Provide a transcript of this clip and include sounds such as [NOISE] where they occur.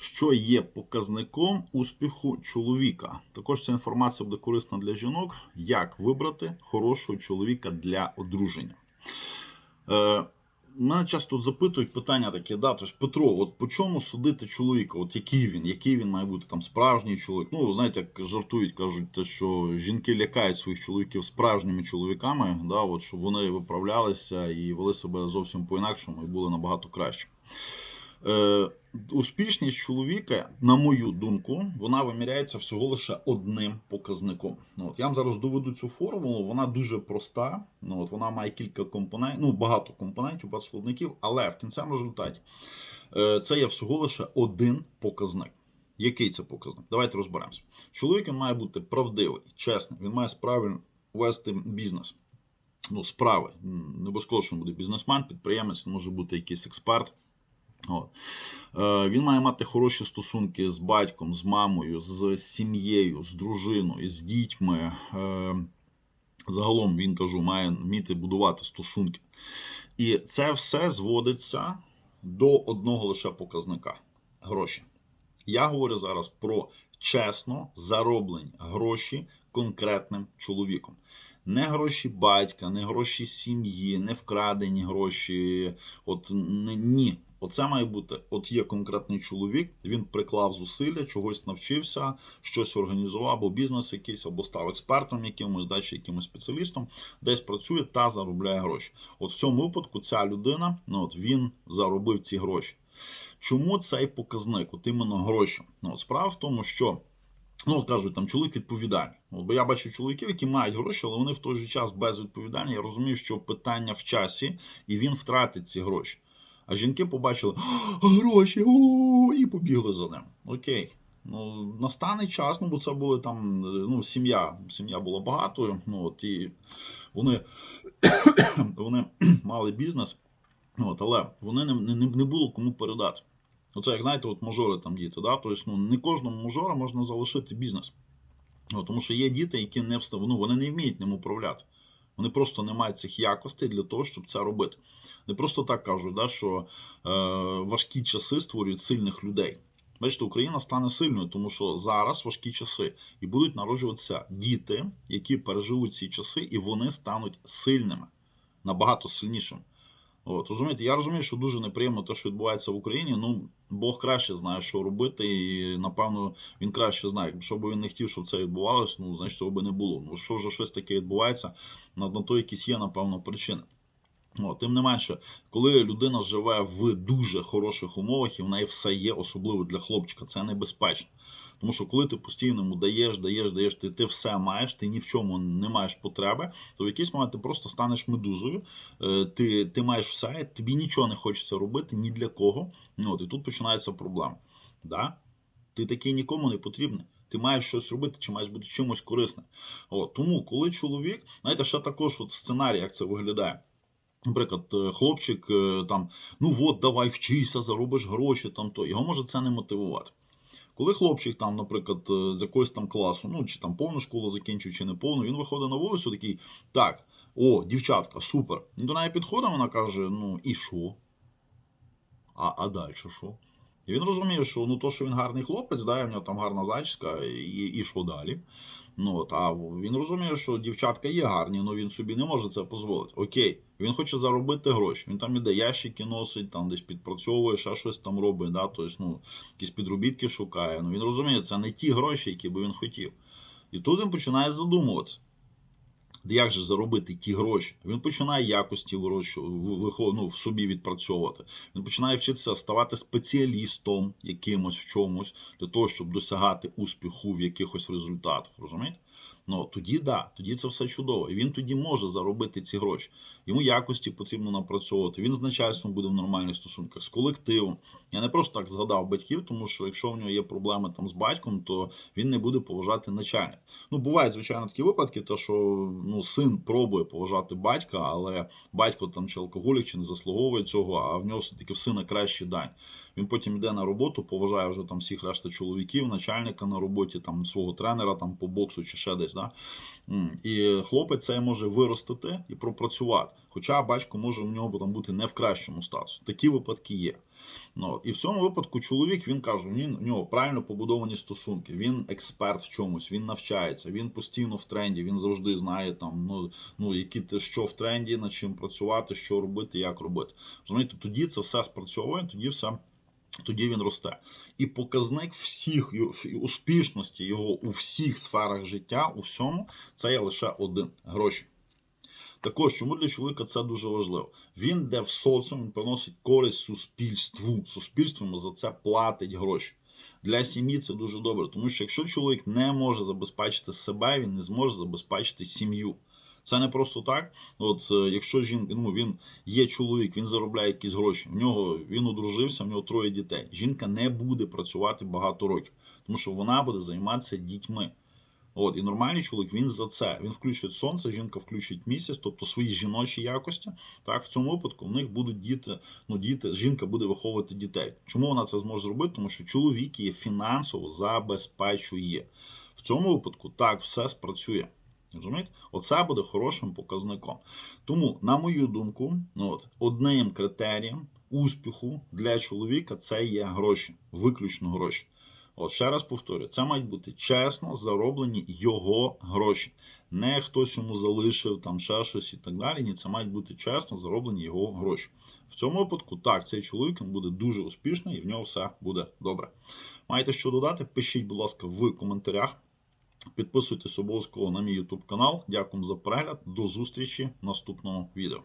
що є показником успіху чоловіка. Також ця інформація буде корисна для жінок, як вибрати хорошого чоловіка для одруження. Е, Мене часто запитують питання таке, да, тобто, Петро, от по чому судити чоловіка? От який він, який він має бути там справжній чоловік? Ну, знаєте, як жартують, кажуть, те, що жінки лякають своїх чоловіків справжніми чоловіками, да, от, щоб вони виправлялися і вели себе зовсім по-інакшому і були набагато краще. Е, успішність чоловіка, на мою думку, вона виміряється всього лише одним показником. Ну, от я вам зараз доведу цю формулу, вона дуже проста. Ну, от вона має кілька компонентів, ну багато компонентів, багато складників, але в кінцевому результаті е, це є всього лише один показник. Який це показник? Давайте розберемося. Чоловік він має бути правдивий, чесний, він має справи вести бізнес. Ну, справи. Не обов'язково, буде бізнесмен, підприємець, може бути якийсь експерт. От. Е, Він має мати хороші стосунки з батьком, з мамою, з сім'єю, з дружиною, з дітьми. Е, Загалом він кажу, має вміти будувати стосунки. І це все зводиться до одного лише показника гроші. Я говорю зараз про чесно зароблені гроші конкретним чоловіком. Не гроші батька, не гроші сім'ї, не вкрадені гроші. От ні. Оце має бути. От є конкретний чоловік, він приклав зусилля, чогось навчився, щось організував, або бізнес якийсь, або став експертом якимось, далі якимось спеціалістом, десь працює та заробляє гроші. От в цьому випадку ця людина, ну от він заробив ці гроші. Чому цей показник? От іменно гроші. Ну, справа в тому, що ну, от кажуть, там чоловік відповідальний. Бо я бачу чоловіків, які мають гроші, але вони в той же час безвідповідальні. Я розумію, що питання в часі, і він втратить ці гроші. А жінки побачили гроші, і побігли за ним. Окей. Ну, настане час, ну бо це були там, ну, сім'я. Сім'я була багатою. Ну, от, і вони, [COUGHS] вони [COUGHS] мали бізнес, ну, от, але вони не, не, не було кому передати. Оце, як знаєте, от мажори там діти. Да? Тобто, ну, не кожному мажору можна залишити бізнес. Ну, тому що є діти, які не встав, ну, вони не вміють ним управляти. Вони просто не мають цих якостей для того, щоб це робити. Не просто так кажуть, да, що е, важкі часи створюють сильних людей. Бачите, Україна стане сильною, тому що зараз важкі часи, і будуть народжуватися діти, які переживуть ці часи, і вони стануть сильними, набагато сильнішими. От, розумієте, я розумію, що дуже неприємно те, що відбувається в Україні. Ну, Бог краще знає, що робити, і напевно він краще знає. Якщо б він не хотів, щоб це відбувалося, ну значить цього би не було. Ну що вже щось таке відбувається, на, то якісь є, напевно, причини. О, тим не менше, коли людина живе в дуже хороших умовах, і в неї все є, особливо для хлопчика, це небезпечно. Тому що коли ти постійно йому даєш, даєш, даєш, ти, ти все маєш, ти ні в чому не маєш потреби, то в якийсь момент ти просто станеш медузою, е, ти, ти маєш все, тобі нічого не хочеться робити ні для кого. Ну, от, і тут починається проблема. Да? Ти такий нікому не потрібний. Ти маєш щось робити, чи маєш бути чимось корисним. От, тому, коли чоловік, знаєте, ще також от сценарій, як це виглядає. Наприклад, е, хлопчик е, там, ну от, давай вчися, заробиш гроші, там то. Його може це не мотивувати. Коли хлопчик там, наприклад, е, з якогось там класу, ну чи там повну школу закінчив, чи не повну, він виходить на вулицю такий, так, о, дівчатка, супер. До неї підходить, вона каже: ну і що? А, а далі що? І він розуміє, що ну то, що він гарний хлопець, да, в нього там гарна зачіска, і, і що далі? Ну, от, а він розуміє, що дівчатка є гарні, але він собі не може це дозволити. Окей, він хоче заробити гроші. Він там іде ящики носить, там десь підпрацьовує, ще щось там робить, да, тобто, ну, якісь підробітки шукає. Ну він розуміє, це не ті гроші, які би він хотів. І тут він починає задумуватися. Як же заробити ті гроші? Він починає якості ну, в собі відпрацьовувати. Він починає вчитися ставати спеціалістом якимось в чомусь для того, щоб досягати успіху в якихось результатах. Розумієте? Ну тоді да, тоді це все чудово. І він тоді може заробити ці гроші. Йому якості потрібно напрацьовувати. Він з начальством буде в нормальних стосунках, з колективом. Я не просто так згадав батьків, тому що якщо в нього є проблеми там з батьком, то він не буде поважати начальника. Ну, бувають, звичайно, такі випадки, то що ну, син пробує поважати батька, але батько там чи алкоголік, чи не заслуговує цього, а в нього все-таки в сина кращий дань. Він потім йде на роботу, поважає вже там всіх решта чоловіків, начальника на роботі, там свого тренера там по боксу чи ще десь. Да? І хлопець це може виростити і пропрацювати. Хоча батько може у нього там бути не в кращому статусі. Такі випадки є. Ну, і в цьому випадку чоловік він каже, він, у нього правильно побудовані стосунки, він експерт в чомусь, він навчається, він постійно в тренді, він завжди знає там, ну, ну які що в тренді, над чим працювати, що робити, як робити. Розумієте, тоді це все спрацьовує, тоді все. Тоді він росте. І показник всіх успішності його у всіх сферах життя, у всьому, це є лише один гроші. Також, чому для чоловіка це дуже важливо? Він йде в соціум, він приносить користь суспільству. Суспільство йому за це платить гроші. Для сім'ї це дуже добре, тому що якщо чоловік не може забезпечити себе, він не зможе забезпечити сім'ю. Це не просто так. От е, якщо жінка, ну він є чоловік, він заробляє якісь гроші. В нього він одружився, в нього троє дітей. Жінка не буде працювати багато років, тому що вона буде займатися дітьми. От, і нормальний чоловік він за це. Він включить сонце, жінка включить місяць, тобто свої жіночі якості. Так, в цьому випадку в них будуть діти. Ну, діти, жінка буде виховувати дітей. Чому вона це зможе зробити? Тому що чоловік її фінансово забезпечує. В цьому випадку так все спрацює. Розумієте? Оце буде хорошим показником. Тому, на мою думку, ну, от, одним критерієм успіху для чоловіка це є гроші, виключно гроші. От ще раз повторюю, це мають бути чесно зароблені його гроші. Не хтось йому залишив там ще щось і так далі. Ні, це мають бути чесно зароблені його гроші. В цьому випадку так, цей чоловік буде дуже успішний і в нього все буде добре. Маєте що додати? Пишіть, будь ласка, в коментарях. Підписуйтесь обов'язково на мій YouTube канал. Дякую за перегляд. До зустрічі в наступному відео.